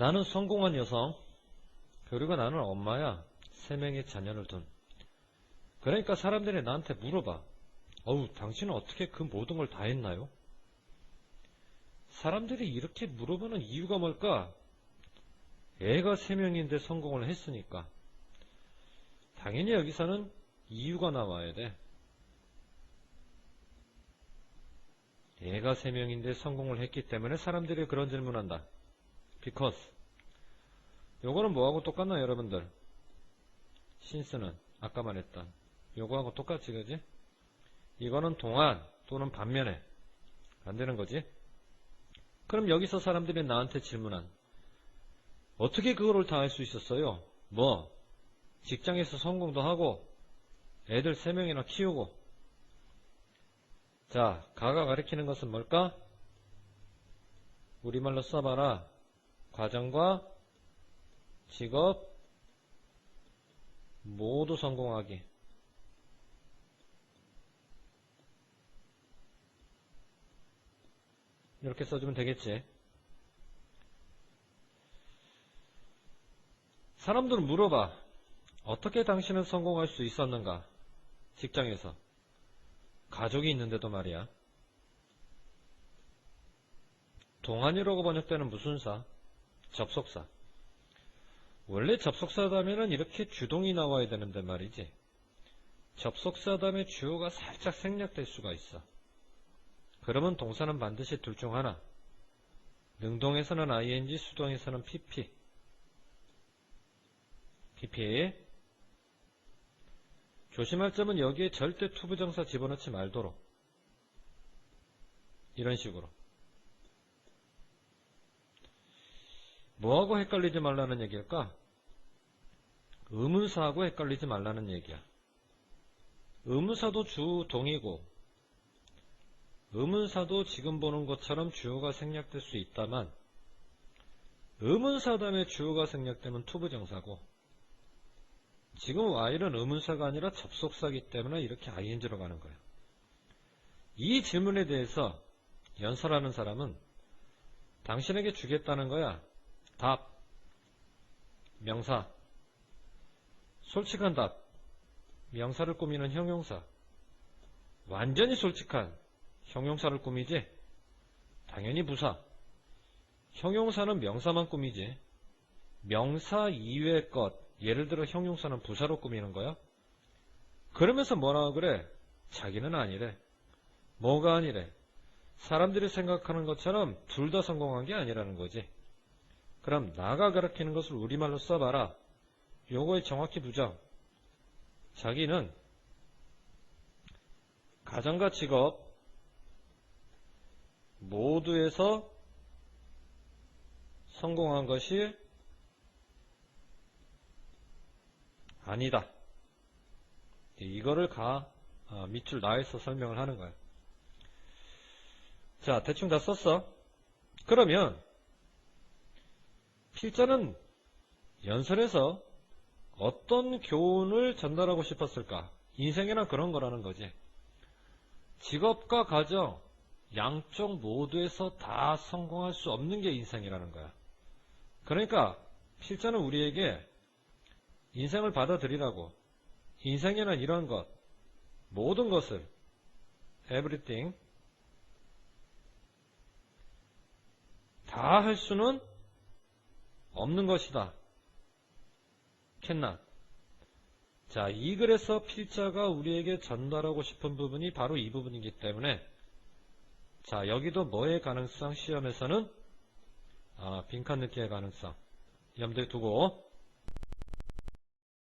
나는 성공한 여성, 그리고 나는 엄마야. 세 명의 자녀를 둔. 그러니까 사람들이 나한테 물어봐. 어우, 당신은 어떻게 그 모든 걸 다 했나요? 사람들이 이렇게 물어보는 이유가 뭘까? 애가 세 명인데 성공을 했으니까. 당연히 여기서는 이유가 나와야 돼. 애가 세 명인데 성공을 했기 때문에 사람들이 그런 질문한다. Because. 요거는 뭐하고 똑같나 여러분들? 신스는 아까 말했던 요거하고 똑같이 그지? 이거는 동안 또는 반면에 안 되는 거지? 그럼 여기서 사람들이 나한테 질문한 어떻게 그거를 다 할 수 있었어요? 뭐 직장에서 성공도 하고 애들 세 명이나 키우고 자 가가 가리키는 것은 뭘까? 우리말로 써봐라 과정과 직업 모두 성공하기 이렇게 써주면 되겠지. 사람들은 물어봐. 어떻게 당신은 성공할 수 있었는가? 직장에서. 가족이 있는데도 말이야. 동안이라고 번역되는 무슨 사? 접속사. 원래 접속사 다음에는 이렇게 주동이 나와야 되는데 말이지. 접속사 다음에 주어가 살짝 생략될 수가 있어. 그러면 동사는 반드시 둘 중 하나. 능동에서는 ing, 수동에서는 pp. pp. 조심할 점은 여기에 절대 투부정사 집어넣지 말도록. 이런 식으로. 뭐하고 헷갈리지 말라는 얘기일까? 의문사하고 헷갈리지 말라는 얘기야. 의문사도 주, 동이고, 의문사도 지금 보는 것처럼 주어가 생략될 수 있다만 의문사 다음에 주어가 생략되면 투부정사고 지금 while은 의문사가 아니라 접속사기 때문에 이렇게 ing로 가는 거예요. 이 질문에 대해서 연설하는 사람은 당신에게 주겠다는 거야. 답, 명사, 솔직한 답, 명사를 꾸미는 형용사, 완전히 솔직한 형용사를 꾸미지? 당연히 부사. 형용사는 명사만 꾸미지. 명사 이외 것, 예를 들어 형용사는 부사로 꾸미는 거야? 그러면서 뭐라고 그래? 자기는 아니래. 뭐가 아니래? 사람들이 생각하는 것처럼 둘 다 성공한 게 아니라는 거지. 그럼 나가 가르치는 것을 우리말로 써봐라. 요거에 정확히 부정. 자기는 가정과 직업, 모두에서 성공한 것이 아니다. 이거를 가 아, 밑줄 나에서 설명을 하는 거야. 자, 대충 다 썼어. 그러면 필자는 연설에서 어떤 교훈을 전달하고 싶었을까? 인생이란 그런 거라는 거지. 직업과 가정, 양쪽 모두에서 다 성공할 수 없는 게 인생이라는 거야. 그러니까 필자는 우리에게 인생을 받아들이라고 인생에는 이런 것 모든 것을 everything 다 할 수는 없는 것이다. cannot. 자, 이 글에서 필자가 우리에게 전달하고 싶은 부분이 바로 이 부분이기 때문에 자, 여기도 뭐의 가능성 시험에서는 아, 빈칸 느끼의 가능성 염두에 두고